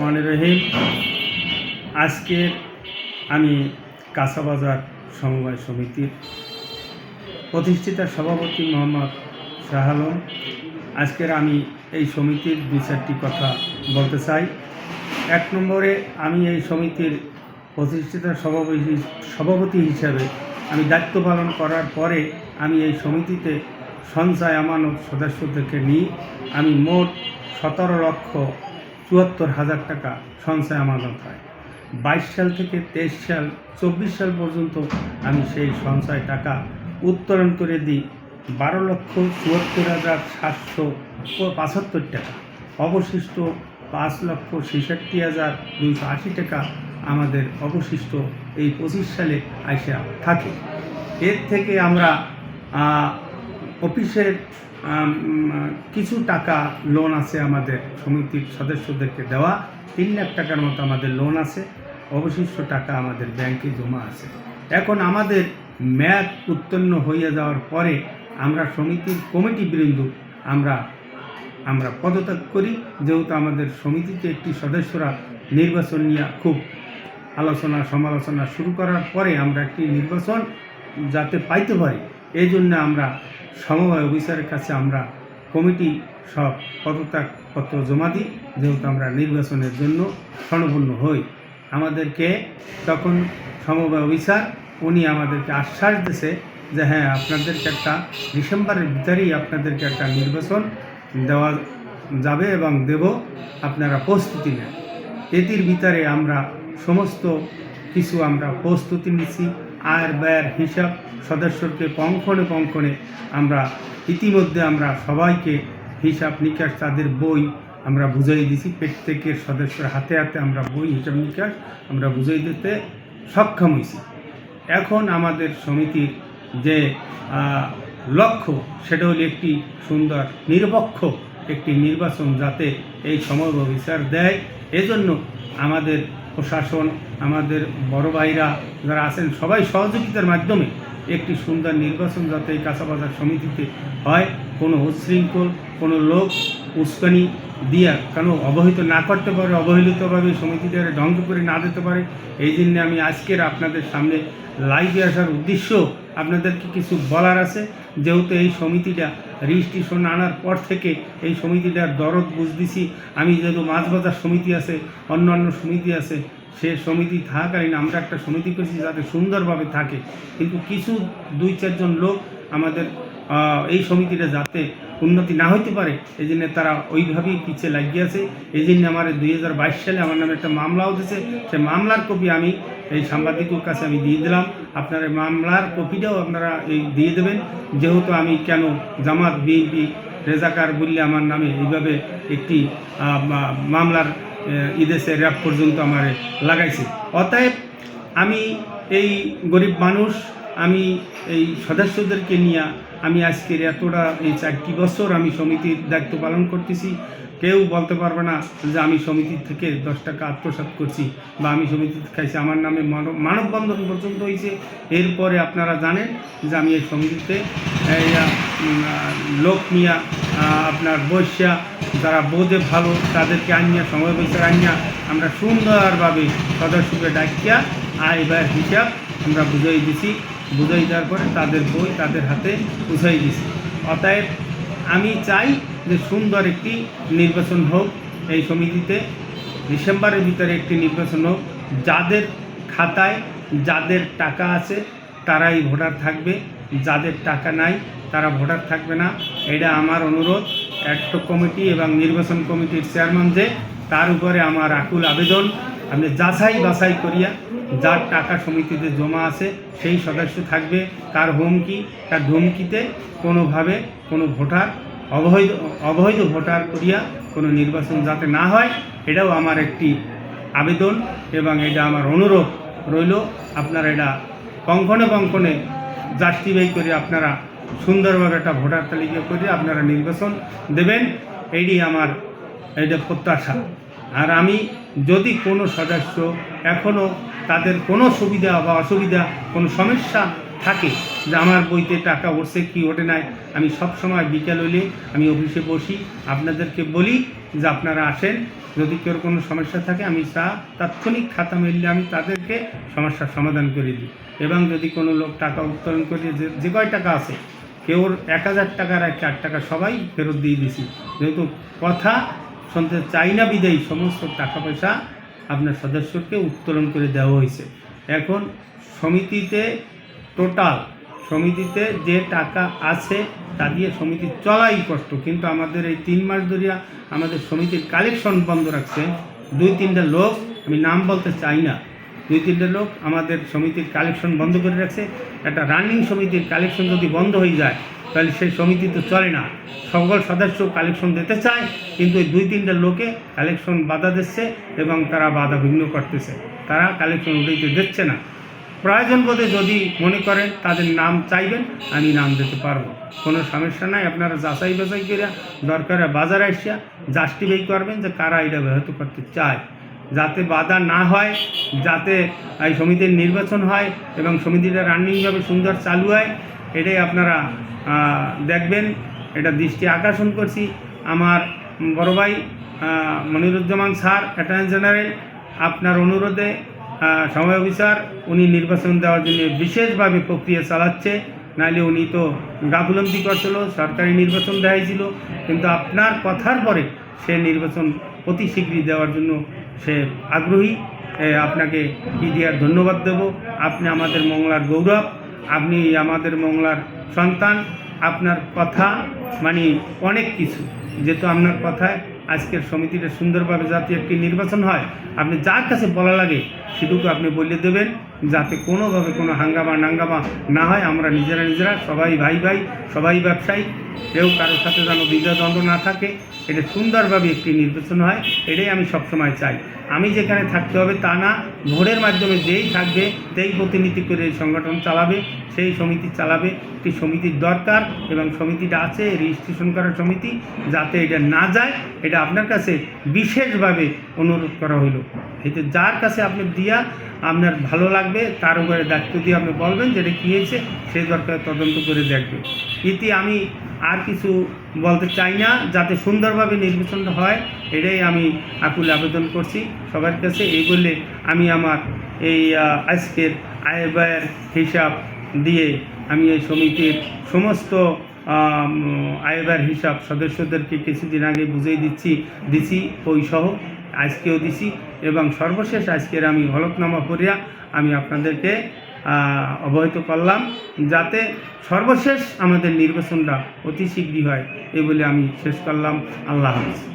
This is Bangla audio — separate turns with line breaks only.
রহমান রহিম। আজকের আমি কাঁচাবাজার সমবায় সমিতির প্রতিষ্ঠিতা সভাপতি মোহাম্মদ শাহ আলম। আজকের আমি এই সমিতির দু চারটি কথা বলতে চাই। এক নম্বরে আমি এই সমিতির প্রতিষ্ঠিতা সভাপতি সভাপতি হিসাবে আমি দায়িত্ব পালন করার পরে আমি এই সমিতিতে সঞ্চয় আমানত সদস্যদেরকে নিই। আমি মোট সতেরো লক্ষ চুয়াত্তর হাজার টাকা সঞ্চয় আমানত হয়। বাইশ সাল থেকে তেইশ সাল, চব্বিশ সাল পর্যন্ত আমি সেই সঞ্চয় টাকা উত্তোলন করে দিই বারো লক্ষ চুয়াত্তর হাজার সাতশো পঁচাত্তর টাকা। অবশিষ্ট পাঁচ লক্ষ ছেষট্টি হাজার দুইশো আশি টাকা আমাদের অবশিষ্ট এই পঁচিশ সালে আইসা থাকে। এর থেকে আমরা অফিসের কিছু টাকা লোন আছে আমাদের সমিতির সদস্যদেরকে দেওয়া। তিন লাখ টাকার মতো আমাদের লোন আছে। অবশিষ্ট টাকা আমাদের ব্যাংকে জমা আছে। এখন আমাদের ম্যাদ উত্তীর্ণ হয়ে যাওয়ার পরে আমরা সমিতির কমিটি বৃন্দ, আমরা আমরা পদত্যাগ করি। যেহেতু আমাদের সমিতিতে একটি সদস্যরা নির্বাচন নিয়ে খুব আলোচনা সমালোচনা শুরু করার পরে আমরা একটি নির্বাচন যাতে পাইতে পারি এই জন্য আমরা সমবায় অফিসারের কাছে আমরা কমিটি সব পদত্যাগপত্র জমা দিই, যেহেতু আমরা নির্বাচনের জন্য স্বর্ণপূর্ণ হই। আমাদেরকে তখন সমবায় অফিসার, উনি আমাদেরকে আশ্বাস দিয়েছে যে হ্যাঁ আপনাদেরকে একটা ডিসেম্বরের ভিতরেই আপনাদেরকে একটা নির্বাচন দেওয়া যাবে এবং দেব, আপনারা প্রস্তুতি নেন। এটির ভিতরে আমরা সমস্ত কিছু আমরা প্রস্তুতি নিচ্ছি আয়ের ব্যয়ের হিসাব সদস্যকে পঙ্খনে পঙ্খনে আমরা ইতিমধ্যে আমরা সবাইকে হিসাব নিকাশ, তাদের বই আমরা বুঝাই দিছি। প্রত্যেকের সদস্যের হাতে হাতে আমরা বই, হিসাব নিকাশ আমরা বুঝাই দিতে সক্ষম হয়েছি এখন আমাদের সমিতির যে লক্ষ্য, সেটা হলো একটি সুন্দর, নিরপেক্ষ একটি নির্বাচন যাতে এই সময় বিচার দেয়। এজন্য আমাদের প্রশাসন আমাদের বড় ভাইরা যারা আছেন সবাই সহযোগিতার মাধ্যমে একটি সুন্দর নির্বাচন যাতে এই কাঁচাবাজার সমিতিতে হয়, কোনো উচ্ছৃঙ্খল, কোনো লোক উস্কানি দিয়া কেন অবহিত না করতে পারে, অবহেলিতভাবে সমিতিদের ধ্বংস করে না দিতে পারে, এই জন্য আমি আজকের আপনাদের সামনে লাইভে আসার উদ্দেশ্য আপনাদেরকে কিছু বলার আছে। যেহেতু এই সমিতিটা রেজিস্ট্রেশন আনার পর থেকে এই সমিতিটার দরদ বুঝতেছি। আমি যেহেতু মাছ বাজার সমিতি আছে অন্য অন্য সমিতি আছে সে সমিতি থাকাকালীন আমরা একটা সমিতি করেছি যাতে সুন্দরভাবে থাকে। কিন্তু কিছু দুই চারজন লোক আমাদের এই সমিতিটা যাতে উন্নতি না হইতে পারে এই জন্য তারা ওইভাবেই পিছিয়ে লাগিয়ে আছে। এই জন্য আমার দুই হাজার বাইশ সালে আমার নামে একটা মামলা উঠেছে। সে মামলার কপি আমি এই সাংবাদিকের কাছে আমি দিয়ে দিলাম। আপনার মামলার কপিটাও আপনারা এই দিয়ে দেবেন। যেহেতু আমি কেন জামাত, বিএনপি, রেজাকার বললে আমার নামে এইভাবে একটি মামলার আহ, ইদেশে র্যাপ পর্যন্ত আমার লাগাইছে। অতএব আমি এই গরিব মানুষ আমি এই সদস্যদেরকে নিয়ে আমি আজকের এতটা এই চারটি বছর আমি সমিতির দায়িত্ব পালন করতেছি। কেউ বলতে পারবে না যে আমি সমিতির থেকে দশ টাকা আত্মসাৎ করছি বা আমি সমিতিতে খাইছি। আমার নামে মানব মানববন্ধন পর্যন্ত হয়েছে এরপরে আপনারা জানেন যে আমি এই সমিতিতে লোক নিয়ে আপনার বৈশ্যা যারা বোধে ভালো, তাদেরকে আনিয়া সময় বৈশাখ আনিয়া আমরা সুন্দরভাবে সদস্যকে ডাকিয়া আয় ব্যয়ের হিসাব আমরা বুঝাই দিছি। বুঝাই দেওয়ার পরে তাদের বই তাদের হাতে বুঝাই দিছি। অতএব আমি চাই যে সুন্দর একটি নির্বাচন হোক এই সমিতিতে। ডিসেম্বরের ভিতরে একটি নির্বাচন হোক। যাদের খাতায় যাদের টাকা আছে, তারাই ভোটার থাকবে। যাদের টাকা নাই, তারা ভোটার থাকবে না। এটা আমার অনুরোধ। অ্যাক্ট কমিটি এবং নির্বাচন কমিটির চেয়ারম্যান যে, তার উপরে আমার আকুল আবেদন। আপনি যাচাই বাছাই করিয়া যার টাকা সমিতিতে জমা আছে, সেই সদস্য থাকবে। তার হুমকি, তার ধুমকিতে কোনোভাবে কোনো ভোটার, অবৈধ অবৈধ ভোটার করিয়া কোনো নির্বাচন যাতে না হয়, এটাও আমার একটি আবেদন এবং এটা আমার অনুরোধ রইল। আপনারা এটা কঙ্কনে কঙ্কনে জাস্টিফাই করে আপনারা সুন্দরভাবে একটা ভোটার তালিকা করে আপনারা নির্বাচন দেবেন। এইটি আমার, এটা প্রত্যাশা। আর আমি যদি কোনো সদস্য এখনও তাদের কোনো সুবিধা বা অসুবিধা, কোনো সমস্যা থাকে যে আমার বইতে টাকা উঠছে কি ওঠে নাই, আমি সব সময় বিকেল হলে আমি অফিসে বসি, আপনাদেরকে বলি যে আপনারা আসেন, যদি কেউ কোনো সমস্যা থাকে আমি তা তাৎক্ষণিক খাতা মিললে আমি তাদেরকে সমস্যার সমাধান করে দিই। এবং যদি কোনো লোক টাকা উত্তোলন করে যে যে কয় টাকা আছে, কেউ এক হাজার টাকার এক চার টাকা সবাই ফেরত দিয়ে দিছি। যেহেতু কথা শুনতে চাই না বিদেয়ী, সমস্ত টাকা পয়সা আপনার সদস্যকে উত্তোলন করে দেওয়া হয়েছে। এখন সমিতিতে টোটাল সমিতিতে যে টাকা আছে তা দিয়ে সমিতি চলাই কষ্ট। কিন্তু আমাদের এই তিন মাস ধরিয়া আমাদের সমিতির কালেকশন বন্ধ রাখছে। দুই তিনটা লোক, আমি নাম বলতে চাই না। দুই তিনটে লোক আমাদের সমিতির কালেকশন বন্ধ করে রাখছে। একটা রানিং সমিতির কালেকশন যদি বন্ধ হয়ে যায়, তাহলে সেই সমিতি তো চলে না। সকল সদস্য কালেকশন দিতে চায়, কিন্তু ওই দুই তিনটা লোকে কালেকশন বাধা দিচ্ছে এবং তারা বাধা বিঘ্ন করতেছে। তারা কালেকশন উঠাইতে দিচ্ছে না। প্রয়োজন বোধে যদি মনে করেন তাদের নাম চাইবেন, আমি নাম দিতে পারব। কোনো সমস্যা নাই, আপনারা যাচাই বাছাই করে দরকারে বাজারে আসিয়া জাস্টিফাই করবেন যে কারা এটা ব্যাহত করতে চায়। যাতে বাধা না হয়, যাতে এই সমিতির নির্বাচন হয় এবং সমিতিটা রানিংভাবে সুন্দর চালু হয়, এটাই আপনারা দেখবেন। এটা দৃষ্টি আকর্ষণ করছি। আমার বড় ভাই মনিরুজ্জামান স্যার, অ্যাটর্নি জেনারেল, আপনার অনুরোধে সময় অফিসার, উনি নির্বাচন দেওয়ার জন্য বিশেষভাবে প্রক্রিয়া চালাচ্ছে। নাহলে উনি তো গাফুলন্তি করছিল, সরকারি নির্বাচন দেখাইছিল। কিন্তু আপনার কথার পরে সে নির্বাচন অতি শীঘ্রই দেওয়ার জন্য সে আগ্রহী। আপনাকে কি দেওয়ার ধন্যবাদ দেব? আপনি আমাদের মংলার গৌরব, আপনি আমাদের মংলার সন্তান। আপনার কথা মানে অনেক কিছু। যেহেতু আপনার কথায় আজকের সমিতিটা সুন্দরভাবে যাতে একটি নির্বাচন হয়, আপনি যার কাছে বলা লাগে সেটুকু আপনি বলে দেবেন, যাতে কোনোভাবে কোনো হাঙ্গামা নাঙ্গামা না হয়। আমরা নিজেরা নিজেরা, সবাই ভাই ভাই, সবাই ব্যবসায়ী কেউ কারোর সাথে যেন দ্বিধাদ্বন্দ্ব না থাকে, এটা সুন্দরভাবে একটি নির্বাচন হয়, এটাই আমি সবসময় চাই। আমি যেখানে থাকতে হবে তা না, ভোটের মাধ্যমে যেই থাকবে সেই প্রতিনিধি করে এই সংগঠন চালাবে, সেই সমিতি চালাবে। একটি সমিতির দরকার এবং সমিতিটা আছে রেজিস্ট্রেশন করার সমিতি, যাতে এটা না যায়, এটা আপনার কাছে বিশেষভাবে অনুরোধ করা হইল। এতে যার কাছে আপনি দিয়া আপনার ভালো লাগবে, তার উপরে দায়িত্ব দিয়ে আপনি বলবেন যেটা কী হয়েছে সেই দরকার তদন্ত করে দেখবে। ইতি আমি আর কিছু বলতে চাই না, যাতে সুন্দরভাবে নির্বাচনটা হয়, এটাই আমি আকুলে আবেদন করছি সবার কাছে। এই বললে আমি আমার এই আজকের আয় ব্যয়ের হিসাব দিয়ে আমি এই সমিতির সমস্ত আয় ব্যয়ের হিসাব সদস্যদেরকে কিছুদিন আগে বুঝিয়ে দিচ্ছি, দিছি, ওই সহ, আজকেও দিছি এবং সর্বশেষ আজকের আমি হলফনামা করিয়া আমি আপনাদেরকে অবহিত করলাম, যাতে সর্বশেষ আমাদের নির্বাচনটা অতি শীঘ্রই হয়। এই বলে আমি শেষ করলাম। আল্লাহ হাফিজ।